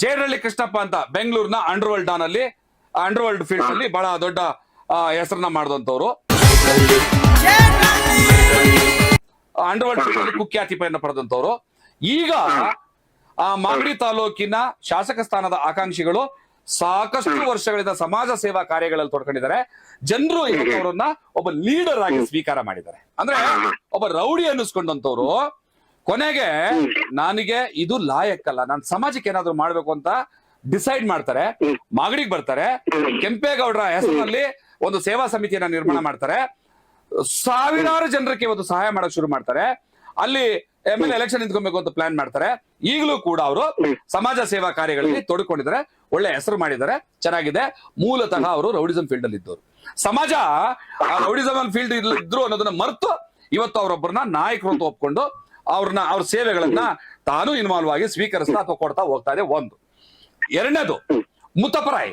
ಜೇರಳ್ಳಿ ಕೃಷ್ಣಪ್ಪ ಅಂತ ಬೆಂಗಳೂರಿನ underworld don ಅಲ್ಲಿ ಅಂಡರ್ ವರ್ಲ್ಡ್ ಫೀಲ್ಡ್ ಅಲ್ಲಿ ಬಹಳ ದೊಡ್ಡ ಹೆಸರನ್ನ ಮಾಡಿದಂತವ್ರು ಅಂಡರ್ ವರ್ಲ್ಡ್ ಫೀಲ್ಡ್ ಅಲ್ಲಿ ಕುಖ್ಯಾತಿಪೆಯನ್ನು ಪಡೆದಂತವ್ರು ಈಗ ಆ ಮಾಗಡಿ ತಾಲೂಕಿನ ಶಾಸಕ ಸ್ಥಾನದ ಆಕಾಂಕ್ಷಿಗಳು ಸಾಕಷ್ಟು ವರ್ಷಗಳಿಂದ ಸಮಾಜ ಸೇವಾ ಕಾರ್ಯಗಳಲ್ಲಿ ತೊಡ್ಕೊಂಡಿದ್ದಾರೆ. ಜನರು ಅವರನ್ನ ಒಬ್ಬ ಲೀಡರ್ ಆಗಿ ಸ್ವೀಕಾರ ಮಾಡಿದ್ದಾರೆ. ಅಂದ್ರೆ ಒಬ್ಬ ರೌಡಿ ಅನ್ನಿಸ್ಕೊಂಡಂತವ್ರು ಕೊನೆಗೆ ನನಗೆ ಇದು ಲಾಯಕ್ಕಲ್ಲ. ನಾನು ಸಮಾಜಕ್ಕೆ ಏನಾದ್ರು ಮಾಡ್ಬೇಕು ಅಂತ ಡಿಸೈಡ್ ಮಾಡ್ತಾರೆ. ಮಾಗಡಿಗೆ ಬರ್ತಾರೆ. ಕೆಂಪೇಗೌಡರ ಹೆಸರಿನಲ್ಲಿ ಒಂದು ಸೇವಾ ಸಮಿತಿಯನ್ನ ನಿರ್ಮಾಣ ಮಾಡ್ತಾರೆ. ಸಾವಿರಾರು ಜನರಿಗೆ ಒಂದು ಸಹಾಯ ಮಾಡಕ್ ಶುರು ಮಾಡ್ತಾರೆ. ಅಲ್ಲಿ ಎಂ ಎಲ್ ಎಲೆಕ್ಷನ್ ನಿಂತ್ಕೊಬೇಕು ಅಂತ ಪ್ಲಾನ್ ಮಾಡ್ತಾರೆ. ಈಗಲೂ ಕೂಡ ಅವರು ಸಮಾಜ ಸೇವಾ ಕಾರ್ಯಗಳಲ್ಲಿ ತೊಡ್ಕೊಂಡಿದ್ದಾರೆ. ಒಳ್ಳೆ ಹೆಸರು ಮಾಡಿದ್ದಾರೆ. ಚೆನ್ನಾಗಿದೆ. ಮೂಲತಃ ಅವರು ರೌಡಿಸಂ ಫೀಲ್ಡ್ ಅಲ್ಲಿ ಇದ್ದವರು. ಸಮಾಜ ರೌಡಿಸಮ್ ರೌಡಿಸಂ ಫೀಲ್ಡ್ ಇದ್ರು ಅನ್ನೋದನ್ನ ಮರೆತು ಇವತ್ತು ಅವರೊಬ್ಬರನ್ನ ನಾಯಕರು ಅಂತ ಒಪ್ಕೊಂಡು ಅವ್ರನ್ನ ಅವ್ರ ಸೇವೆಗಳನ್ನ ತಾನು ಇನ್ವಾಲ್ವ್ ಆಗಿ ಸ್ವೀಕರಿಸ್ತಾ ಅಥವಾ ಕೊಡ್ತಾ ಹೋಗ್ತಾ ಇದೆ ಒಂದು. ಎರಡನೇದು Muthappa Rai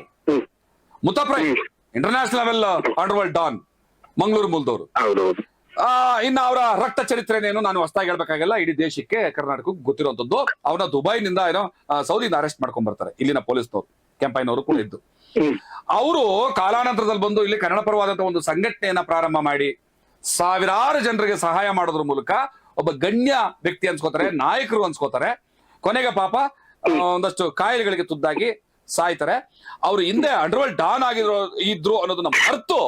Muthappa Rai international level underworld don Mangaluru ಮೂಲದವರು. ಇನ್ನ ಅವರ ರಕ್ತ ಚರಿತ್ರೆನೇನು ನಾನು ಹೊಸದಾಗಿ ಹೇಳ್ಬೇಕಾಗಿಲ್ಲ ಇಡೀ ದೇಶಕ್ಕೆ ಕರ್ನಾಟಕಕ್ಕೆ ಗೊತ್ತಿರುವಂತದ್ದು ಅವನ ದುಬೈನಿಂದ ಏನೋ ಸೌದಿಯಿಂದ ಅರೆಸ್ಟ್ ಮಾಡ್ಕೊಂಡ್ ಬರ್ತಾರೆ ಇಲ್ಲಿನ ಪೊಲೀಸ್ನವರು ಕೆಂಪೈನವರು ಕೂಡ ಇದ್ದು. ಅವರು ಕಾಲಾನಂತರದಲ್ಲಿ ಬಂದು ಇಲ್ಲಿ ಕನ್ನಡ ಪರವಾದಂತಹ ಒಂದು ಸಂಘಟನೆಯನ್ನ ಪ್ರಾರಂಭ ಮಾಡಿ ಸಾವಿರಾರು ಜನರಿಗೆ ಸಹಾಯ ಮಾಡೋದ್ರ ಮೂಲಕ ಒಬ್ಬ ಗಣ್ಯ ವ್ಯಕ್ತಿ ಅನ್ಸ್ಕೋತಾರೆ ನಾಯಕರು ಅನ್ಸ್ಕೋತಾರೆ. ಕೊನೆಗೆ ಪಾಪ ಒಂದಷ್ಟು ಕಾಯಿಲೆಗಳಿಗೆ ತುದ್ದಾಗಿ ಸಾಯ್ತಾರೆ. ಅವ್ರು ಹಿಂದೆ ಅಂಡರ್ವರ್ಲ್ಡ್ ಡಾನ್ ಆಗಿದ್ರು ಇದ್ರು ಅನ್ನೋದನ್ನ ಮರೆತು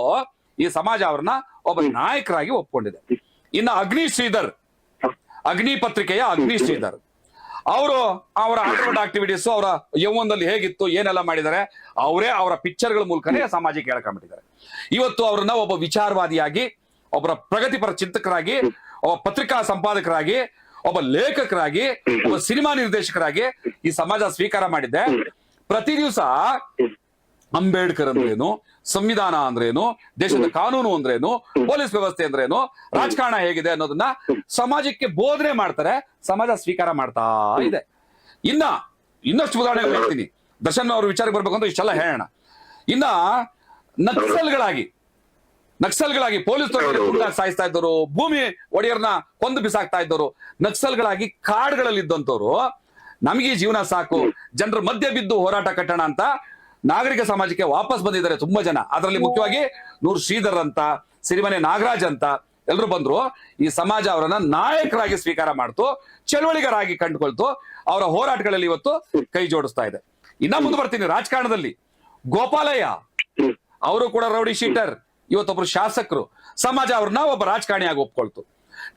ಈ ಸಮಾಜ ಅವ್ರನ್ನ ಒಬ್ಬ ನಾಯಕರಾಗಿ ಒಪ್ಕೊಂಡಿದೆ. ಇನ್ನು ಅಗ್ನಿ ಶ್ರೀಧರ್ ಅಗ್ನಿ ಪತ್ರಿಕೆಯ ಅಗ್ನಿ ಶ್ರೀಧರ್. ಅವರು ಅವರ ಅಂಡರ್ವರ್ಲ್ಡ್ ಆಕ್ಟಿವಿಟೀಸ್ ಅವರ ಯೌವನದಲ್ಲಿ ಹೇಗಿತ್ತು ಏನೆಲ್ಲ ಮಾಡಿದ್ದಾರೆ ಅವರೇ ಅವರ ಪಿಕ್ಚರ್ಗಳ ಮೂಲಕನೇ ಸಮಾಜಕ್ಕೆ ಹೇಳ್ಕೊಂಡ್ಬಿಟ್ಟಿದ್ದಾರೆ. ಇವತ್ತು ಅವ್ರನ್ನ ಒಬ್ಬ ವಿಚಾರವಾದಿಯಾಗಿ ಒಬ್ಬರ ಪ್ರಗತಿಪರ ಚಿಂತಕರಾಗಿ ಒಬ್ಬ ಪತ್ರಿಕಾ ಸಂಪಾದಕರಾಗಿ, ಒಬ್ಬ ಲೇಖಕರಾಗಿ, ಒಬ್ಬ ಸಿನಿಮಾ ನಿರ್ದೇಶಕರಾಗಿ ಈ ಸಮಾಜ ಸ್ವೀಕಾರ ಮಾಡಿದ್ದೆ. ಪ್ರತಿ ದಿವಸ ಅಂಬೇಡ್ಕರ್ ಅಂದ್ರೇನು, ಸಂವಿಧಾನ ಅಂದ್ರೇನು, ದೇಶದ ಕಾನೂನು ಅಂದ್ರೇನು, ಪೊಲೀಸ್ ವ್ಯವಸ್ಥೆ ಅಂದ್ರೇನು, ರಾಜಕಾರಣ ಹೇಗಿದೆ ಅನ್ನೋದನ್ನ ಸಮಾಜಕ್ಕೆ ಬೋಧನೆ ಮಾಡ್ತಾರೆ, ಸಮಾಜ ಸ್ವೀಕಾರ ಮಾಡ್ತಾ ಇದೆ. ಇನ್ನ ಇನ್ನಷ್ಟು ಉದಾಹರಣೆ ಹೇಳ್ತೀನಿ. ದರ್ಶನ್ ಅವ್ರ ವಿಚಾರಕ್ಕೆ ಬರ್ಬೇಕು ಅಂತ ಇಷ್ಟೆಲ್ಲ ಹೇಳೋಣ. ಇನ್ನ ನಕ್ಸಲ್ಗಳಾಗಿ ನಕ್ಸಲ್ಗಳಾಗಿ ಪೊಲೀಸ್ ಗುಂಡಾಗಿ ಸಾಯಿಸ್ತಾ ಇದ್ದವರು ಭೂಮಿ ಒಡೆಯರ್ನ ಕೊಂದು ಬಿಸಾಕ್ತಾ ಇದ್ದವರು ನಕ್ಸಲ್ಗಳಾಗಿ ಕಾಡ್ಗಳಲ್ಲಿ ಇದ್ದಂತವ್ರು ನಮಗೆ ಜೀವನ ಸಾಕು. ಜನರ ಮಧ್ಯ ಬಿದ್ದು ಹೋರಾಟ ಕಟ್ಟೋಣ ಅಂತ ನಾಗರಿಕ ಸಮಾಜಕ್ಕೆ ವಾಪಸ್ ಬಂದಿದ್ದಾರೆ ತುಂಬಾ ಜನ. ಅದರಲ್ಲಿ ಮುಖ್ಯವಾಗಿ ನೂರ್ ಶ್ರೀಧರ್ ಅಂತ ಸಿರಿಮನೆ ನಾಗರಾಜ್ ಅಂತ ಎಲ್ರು ಬಂದ್ರು. ಈ ಸಮಾಜ ಅವರನ್ನ ನಾಯಕರಾಗಿ ಸ್ವೀಕಾರ ಮಾಡ್ತು ಚಳವಳಿಗರಾಗಿ ಕಂಡುಕೊಳ್ತು ಅವರ ಹೋರಾಟಗಳಲ್ಲಿ ಇವತ್ತು ಕೈ ಜೋಡಿಸ್ತಾ ಇದೆ. ಇನ್ನ ಮುಂದೆ ಬರ್ತೀನಿ ರಾಜಕಾರಣದಲ್ಲಿ. ಗೋಪಾಲಯ್ಯ ಅವರು ಕೂಡ ರೌಡಿ ಶೀಟರ್. ಇವತ್ತೊಬ್ರು ಶಾಸಕರು ಸಮಾಜ ಅವ್ರನ್ನ ಒಬ್ಬ ರಾಜಕಾರಣಿಯಾಗಿ ಒಪ್ಕೊಳ್ತು.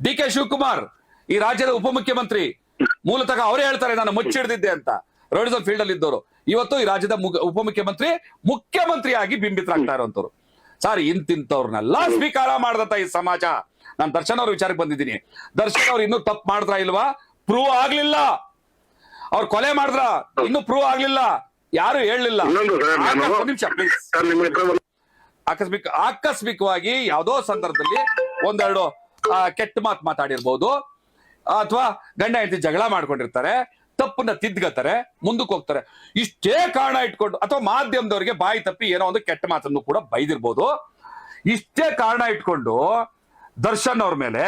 ಡಿ ಕೆ ಶಿವಕುಮಾರ್ ಈ ರಾಜ್ಯದ ಉಪಮುಖ್ಯಮಂತ್ರಿ ಮೂಲತಃ ಅವರೇ ಹೇಳ್ತಾರೆ ನಾನು ಮುಚ್ಚಿಡ್ದಿದ್ದೆ ಅಂತ. ರೋಡಿಸಮ್ ಫೀಲ್ಡ್ ಅಲ್ಲಿ ಇದ್ದವರು. ಇವತ್ತು ಈ ರಾಜ್ಯದ ಉಪಮುಖ್ಯಮಂತ್ರಿ ಮುಖ್ಯಮಂತ್ರಿಯಾಗಿ ಬಿಂಬಿತರಾಗ್ತಾ ಇರೋಂಥವ್ರು. ಸರ್ ಇಂತಿಂತವ್ರನ್ನೆಲ್ಲ ಸ್ವೀಕಾರ ಮಾಡದಂತ ಈ ಸಮಾಜ. ನಾನು ದರ್ಶನ್ ಅವ್ರ ವಿಚಾರಕ್ಕೆ ಬಂದಿದ್ದೀನಿ. ದರ್ಶನ್ ಅವ್ರು ಇನ್ನೂ ತಪ್ಪು ಮಾಡಿದ್ರ ಇಲ್ವಾ? ಪ್ರೂವ್ ಆಗ್ಲಿಲ್ಲ. ಅವ್ರು ಕೊಲೆ ಮಾಡಿದ್ರ? ಇನ್ನೂ ಪ್ರೂವ್ ಆಗ್ಲಿಲ್ಲ. ಯಾರು ಹೇಳಲಿಲ್ಲ. ನಿಮಿಷ ಪ್ಲೀಸ್ ಸರ್ ನಿಮ್ಮ ಹತ್ರ ಒಂದು- ಆಕಸ್ಮಿಕ ಆಕಸ್ಮಿಕವಾಗಿ ಯಾವುದೋ ಸಂದರ್ಭದಲ್ಲಿ ಒಂದೆರಡು ಕೆಟ್ಟ ಮಾತು ಮಾತಾಡಿರ್ಬೋದು. ಅಥವಾ ಗಂಡ ಹೆಂಡತಿ ಜಗಳ ಮಾಡ್ಕೊಂಡಿರ್ತಾರೆ, ತಪ್ಪನ್ನ ತಿದ್ಗತಾರೆ ಮುಂದಕ್ಕೆ ಹೋಗ್ತಾರೆ. ಇಷ್ಟೇ ಕಾರಣ ಇಟ್ಕೊಂಡು ಅಥವಾ ಮಾಧ್ಯಮದವರಿಗೆ ಬಾಯಿ ತಪ್ಪಿ ಏನೋ ಒಂದು ಕೆಟ್ಟ ಮಾತನ್ನು ಕೂಡ ಬೈದಿರ್ಬೋದು. ಇಷ್ಟೇ ಕಾರಣ ಇಟ್ಕೊಂಡು ದರ್ಶನ್ ಅವ್ರ ಮೇಲೆ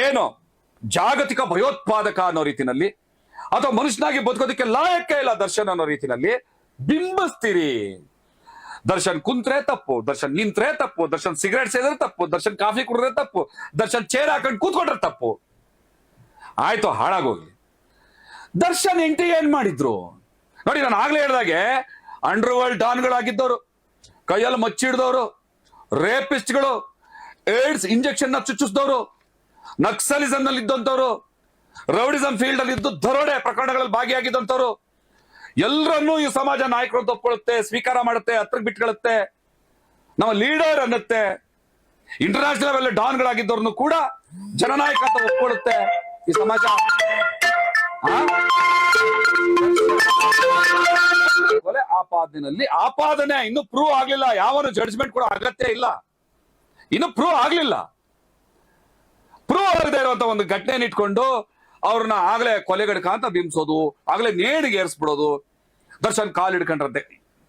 ಏನು ಜಾಗತಿಕ ಭಯೋತ್ಪಾದಕ ಅನ್ನೋ ರೀತಿನಲ್ಲಿ ಅಥವಾ ಮನುಷ್ಯನಾಗಿ ಬದುಕೋದಕ್ಕೆ ಲಾಯಕ್ಕೆ ಇಲ್ಲ ದರ್ಶನ್ ಅನ್ನೋ ರೀತಿನಲ್ಲಿ ಬಿಂಬಿಸ್ತೀರಿ. ದರ್ಶನ್ ಕುಂತ್ರೆ ತಪ್ಪು, ದರ್ಶನ್ ನಿಂತ್ರೆ ತಪ್ಪು, ದರ್ಶನ್ ಸಿಗರೇಟ್ ಸೇದ್ರೆ ತಪ್ಪು, ದರ್ಶನ್ ಕಾಫಿ ಕುಡಿದ್ರೆ ತಪ್ಪು, ದರ್ಶನ್ ಚೇರ್ ಹಾಕೊಂಡು ಕೂತ್ಕೊಂಡ್ರೆ ತಪ್ಪು. ಆಯ್ತು, ಹಾಳಾಗೋಗಿ. ದರ್ಶನ್ ಎಂಟ್ರಿ ಏನ್ ಮಾಡಿದ್ರು? ನೋಡಿ, ನಾನು ಆಗ್ಲೇ ಹೇಳ್ದಾಗೆ ಅಂಡರ್ ವರ್ಲ್ಡ್ ಡಾನ್ಗಳಾಗಿದ್ದವರು, ಕೈಯಲ್ಲಿ ಮಚ್ಚಿಡ್ದವರು ರೇಪಿಸ್ಟ್ಗಳು ಏಡ್ಸ್ ಇಂಜೆಕ್ಷನ್ನ ಚುಚ್ಚಿಸಿದವರು ನಕ್ಸಲಿಸಂ ನಲ್ಲಿ ಇದ್ದಂತವ್ರು ರೌಡಿಸಂ ಫೀಲ್ಡ್ ಅಲ್ಲಿ ಇದ್ದು ದರೋಡೆ ಪ್ರಕರಣಗಳಲ್ಲಿ ಭಾಗಿಯಾಗಿದ್ದಂತವ್ರು ಎಲ್ಲರನ್ನೂ ಈ ಸಮಾಜ ನಾಯಕರು ಅಂತ ಒಪ್ಕೊಳ್ಳುತ್ತೆ, ಸ್ವೀಕಾರ ಮಾಡುತ್ತೆ ಹತ್ರಕ್ಕೆ ಬಿಟ್ಕೊಳ್ಳುತ್ತೆ ನಮ್ಮ ಲೀಡರ್ ಅನ್ನತ್ತೆ ಇಂಟರ್ನ್ಯಾಷನಲ್ ಲೆವೆಲ್ ಡಾನ್ಗಳಾಗಿದ್ದವ್ರನ್ನು ಕೂಡ ಜನನಾಯಕ ಅಂತ ಒಪ್ಕೊಳ್ಳುತ್ತೆ ಈ ಸಮಾಜ. ಆಪಾದನಲ್ಲಿ ಆಪಾದನೆ ಇನ್ನು ಪ್ರೂವ್ ಆಗ್ಲಿಲ್ಲ, ಯಾವನು ಜಡ್ಜ್ಮೆಂಟ್ ಕೂಡ ಅಗತ್ಯ ಇಲ್ಲ. ಇನ್ನು ಪ್ರೂವ್ ಆಗ್ಲಿಲ್ಲ. ಪ್ರೂವ್ ಆಗದೆ ಇರುವಂತ ಒಂದು ಘಟನೆ ಇಟ್ಕೊಂಡು ಅವ್ರನ್ನ ಆಗ್ಲೇ ಕೊಲೆಗಡಕ ಅಂತ ಬಿಂಬಿಸೋದು, ಆಗ್ಲೇ ನೇಣಿಗೆ ಏರ್ಸ್ಬಿಡೋದು ದರ್ಶನ್ ಕಾಲ್ ಹಿಡ್ಕೊಂಡ್ರಂತೆ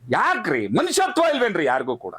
ಯಾಕ್ರಿ? ಮನುಷ್ಯತ್ವ ಇಲ್ವೇನ್ರಿ ಯಾರಿಗೂ ಕೂಡ?